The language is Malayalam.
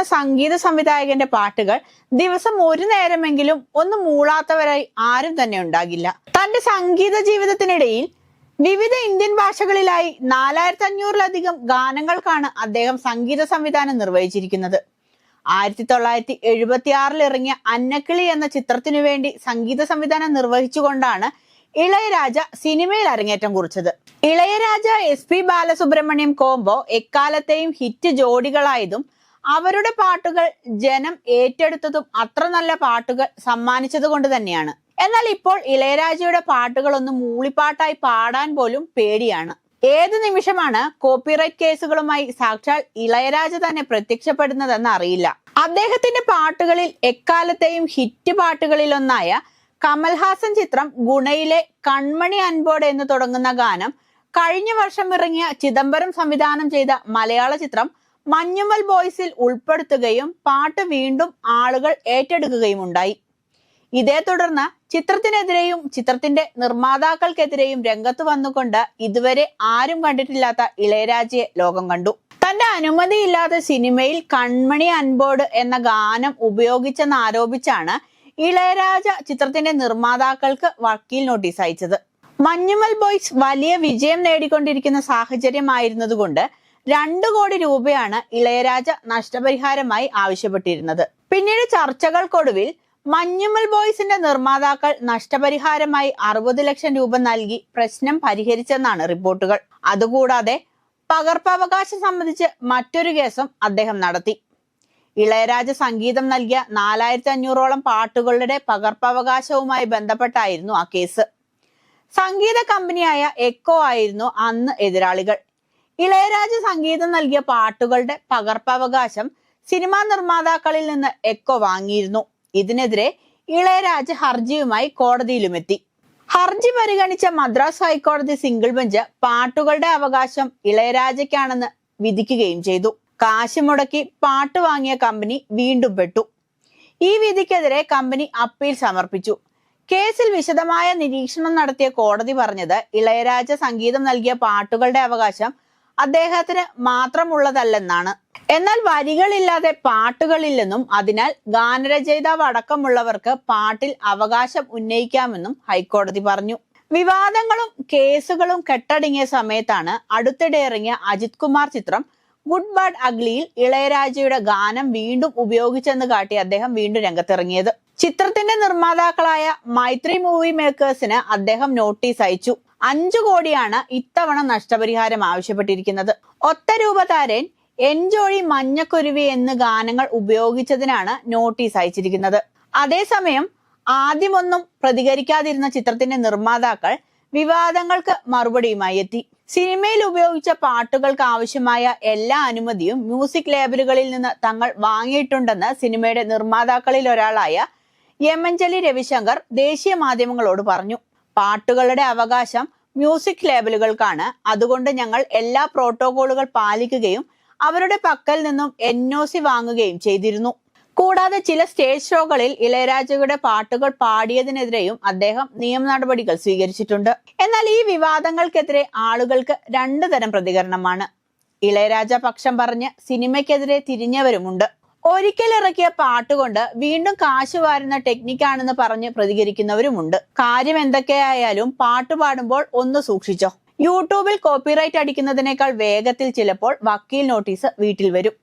എന്ന സംഗീത സംവിധായകന്റെ പാട്ടുകൾ ദിവസം ഒരു നേരമെങ്കിലും ഒന്ന് മൂളാത്തവരായി ആരും തന്നെ ഉണ്ടാകില്ല. തന്റെ സംഗീത ജീവിതത്തിനിടയിൽ വിവിധ ഇന്ത്യൻ ഭാഷകളിലായി നാലായിരത്തി അഞ്ഞൂറിലധികം ഗാനങ്ങൾക്കാണ് അദ്ദേഹം സംഗീത സംവിധാനം നിർവഹിച്ചിരിക്കുന്നത്. ആയിരത്തി തൊള്ളായിരത്തി എഴുപത്തി ആറിൽ ഇറങ്ങിയ അന്നക്കിളി എന്ന ചിത്രത്തിനു വേണ്ടി സംഗീത സംവിധാനം നിർവഹിച്ചുകൊണ്ടാണ് ഇളയരാജ സിനിമയിൽ അരങ്ങേറ്റം കുറിച്ചത്. Ilaiyaraaja S P Balasubrahmanyam combo എക്കാലത്തെയും ഹിറ്റ് ജോഡികളായതും അവരുടെ പാട്ടുകൾ ജനം ഏറ്റെടുത്തതും അത്ര നല്ല പാട്ടുകൾ സമ്മാനിച്ചത് കൊണ്ട് തന്നെയാണ്. എന്നാൽ ഇപ്പോൾ ഇളയരാജയുടെ പാട്ടുകളൊന്നും മൂളിപ്പാട്ടായി പാടാൻ പോലും പേടിയാണ്. ഏത് നിമിഷമാണ് കോപ്പിറൈറ്റ് കേസുകളുമായി സാക്ഷാൽ ഇളയരാജ തന്നെ പ്രത്യക്ഷപ്പെടുന്നതെന്ന് അറിയില്ല. അദ്ദേഹത്തിന്റെ പാട്ടുകളിൽ എക്കാലത്തെയും ഹിറ്റ് പാട്ടുകളിലൊന്നായ കമൽഹാസൻ ചിത്രം ഗുണയിലെ കൺമണി അൻപോട് എന്ന് തുടങ്ങുന്ന ഗാനം കഴിഞ്ഞ വർഷം ഇറങ്ങിയ ചിദംബരം സംവിധാനം ചെയ്ത മലയാള ചിത്രം മഞ്ഞുമൽ ബോയ്സിൽ ഉൾപ്പെടുത്തുകയും പാട്ട് വീണ്ടും ആളുകൾ ഏറ്റെടുക്കുകയും ഉണ്ടായി ഇതേ തുടർന്ന് ചിത്രത്തിനെതിരെയും ചിത്രത്തിന്റെ നിർമ്മാതാക്കൾക്കെതിരെയും രംഗത്ത് വന്നുകൊണ്ട് ഇതുവരെ ആരും കണ്ടിട്ടില്ലാത്ത ഇളയരാജയെ ലോകം കണ്ടു. തന്റെ അനുമതിയില്ലാതെ സിനിമയിൽ കൺമണി അൻപോട് എന്ന ഗാനം ഉപയോഗിച്ചെന്ന് ആരോപിച്ചാണ് ഇളയരാജ ചിത്രത്തിന്റെ നിർമ്മാതാക്കൾക്ക് വക്കീൽ നോട്ടീസ് അയച്ചത്. മഞ്ഞുമൽ ബോയ്സ് വലിയ വിജയം നേടിക്കൊണ്ടിരിക്കുന്ന സാഹചര്യമായിരുന്നതുകൊണ്ട് രണ്ടു കോടി രൂപയാണ് ഇളയരാജ നഷ്ടപരിഹാരമായി ആവശ്യപ്പെട്ടിരുന്നത്. പിന്നീട് ചർച്ചകൾക്കൊടുവിൽ മഞ്ഞുമൽ ബോയ്സിന്റെ നിർമ്മാതാക്കൾ നഷ്ടപരിഹാരമായി അറുപത് ലക്ഷം രൂപ നൽകി പ്രശ്നം പരിഹരിച്ചെന്നാണ് റിപ്പോർട്ടുകൾ. അതുകൂടാതെ പകർപ്പവകാശം സംബന്ധിച്ച് മറ്റൊരു കേസും അദ്ദേഹം നടത്തി. ഇളയരാജ സംഗീതം നൽകിയ നാലായിരത്തി അഞ്ഞൂറോളം പാട്ടുകളുടെ പകർപ്പവകാശവുമായി ബന്ധപ്പെട്ടായിരുന്നു ആ കേസ്. സംഗീത കമ്പനിയായ എക്കോ ആയിരുന്നു അന്ന് എതിരാളികൾ. ഇളയരാജ സംഗീതം നൽകിയ പാട്ടുകളുടെ പകർപ്പവകാശം സിനിമാ നിർമ്മാതാക്കളിൽ നിന്ന് എക്കോ വാങ്ങിയിരുന്നു. ഇതിനെതിരെ ഇളയരാജ ഹർജിയുമായി കോടതിയിലുമെത്തി ഹർജി പരിഗണിച്ച മദ്രാസ് ഹൈക്കോടതി സിംഗിൾ ബെഞ്ച് പാട്ടുകളുടെ അവകാശം ഇളയരാജയ്ക്കാണെന്ന് വിധിക്കുകയും ചെയ്തു. കാശ് മുടക്കി പാട്ട് വാങ്ങിയ കമ്പനി വീണ്ടും പെട്ടു. ഈ വിധിക്കെതിരെ കമ്പനി അപ്പീൽ സമർപ്പിച്ചു. കേസിൽ വിശദമായ നിരീക്ഷണം നടത്തിയ കോടതി പറഞ്ഞത് ഇളയരാജ സംഗീതം നൽകിയ പാട്ടുകളുടെ അവകാശം അദ്ദേഹത്തിന് മാത്രമുള്ളതല്ലെന്നാണ്. എന്നാൽ വരികളില്ലാതെ പാട്ടുകളില്ലെന്നും അതിനാൽ ഗാനരചയിതാവ് അടക്കമുള്ളവർക്ക് പാട്ടിൽ അവകാശം ഉന്നയിക്കാമെന്നും ഹൈക്കോടതി പറഞ്ഞു. വിവാദങ്ങളും കേസുകളും കെട്ടടങ്ങിയ സമയത്താണ് അടുത്തിടെ ഇറങ്ങിയ അജിത് കുമാർ ചിത്രം ഗുഡ് ബാഡ് അഗ്ലിയിൽ ഇളയരാജയുടെ ഗാനം വീണ്ടും ഉപയോഗിച്ചെന്ന് കാട്ടി അദ്ദേഹം വീണ്ടും രംഗത്തിറങ്ങിയത്. ചിത്രത്തിന്റെ നിർമ്മാതാക്കളായ മൈത്രി മൂവി മേക്കേഴ്സിന് അദ്ദേഹം നോട്ടീസ് അയച്ചു. അഞ്ചു കോടിയാണ് ഇത്തവണ നഷ്ടപരിഹാരം ആവശ്യപ്പെട്ടിരിക്കുന്നത്. ഒത്ത രൂപതാരൻ എൻജോയി മഞ്ഞക്കുരുവി എന്ന് ഗാനങ്ങൾ ഉപയോഗിച്ചതിനാണ് നോട്ടീസ് അയച്ചിരിക്കുന്നത്. അതേസമയം ആദ്യമൊന്നും പ്രതികരിക്കാതിരുന്ന ചിത്രത്തിന്റെ നിർമ്മാതാക്കൾ വിവാദങ്ങൾക്ക് മറുപടിയുമായി എത്തി. സിനിമയിൽ ഉപയോഗിച്ച പാട്ടുകൾക്ക് ആവശ്യമായ എല്ലാ അനുമതിയും മ്യൂസിക് ലേബലുകളിൽ നിന്ന് തങ്ങൾ വാങ്ങിയിട്ടുണ്ടെന്ന് സിനിമയുടെ നിർമ്മാതാക്കളിൽ ഒരാളായ എം യമഞ്ജലി രവിശങ്കർ ദേശീയ മാധ്യമങ്ങളോട് പറഞ്ഞു. പാട്ടുകളുടെ അവകാശം മ്യൂസിക് ലേബലുകൾക്കാണ് അതുകൊണ്ട് ഞങ്ങൾ എല്ലാ പ്രോട്ടോകോളുകൾ പാലിക്കുകയും അവരുടെ പക്കൽ നിന്നും എൻ ഒ സി വാങ്ങുകയും ചെയ്തിരുന്നു. കൂടാതെ ചില സ്റ്റേജ് ഷോകളിൽ ഇളയരാജയുടെ പാട്ടുകൾ പാടിയതിനെതിരെയും അദ്ദേഹം നിയമ നടപടികൾ സ്വീകരിച്ചിട്ടുണ്ട്. എന്നാൽ ഈ വിവാദങ്ങൾക്കെതിരെ ആളുകൾക്ക് രണ്ടു തരം പ്രതികരണമാണ്. ഇളയരാജ പക്ഷം പറഞ്ഞ് സിനിമയ്ക്കെതിരെ തിരിഞ്ഞവരുമുണ്ട്. ഒരിക്കൽ ഇറക്കിയ പാട്ടുകൊണ്ട് വീണ്ടും കാശ് വാരുന്ന ടെക്നിക്കാണെന്ന് പറഞ്ഞ് പ്രതികരിക്കുന്നവരുമുണ്ട്. കാര്യം എന്തൊക്കെയായാലും പാട്ട് പാടുമ്പോൾ ഒന്ന് സൂക്ഷിച്ചോ. യൂട്യൂബിൽ കോപ്പിറൈറ്റ് അടിക്കുന്നതിനേക്കാൾ വേഗത്തിൽ ചിലപ്പോൾ വക്കീൽ നോട്ടീസ് വീട്ടിൽ വരും.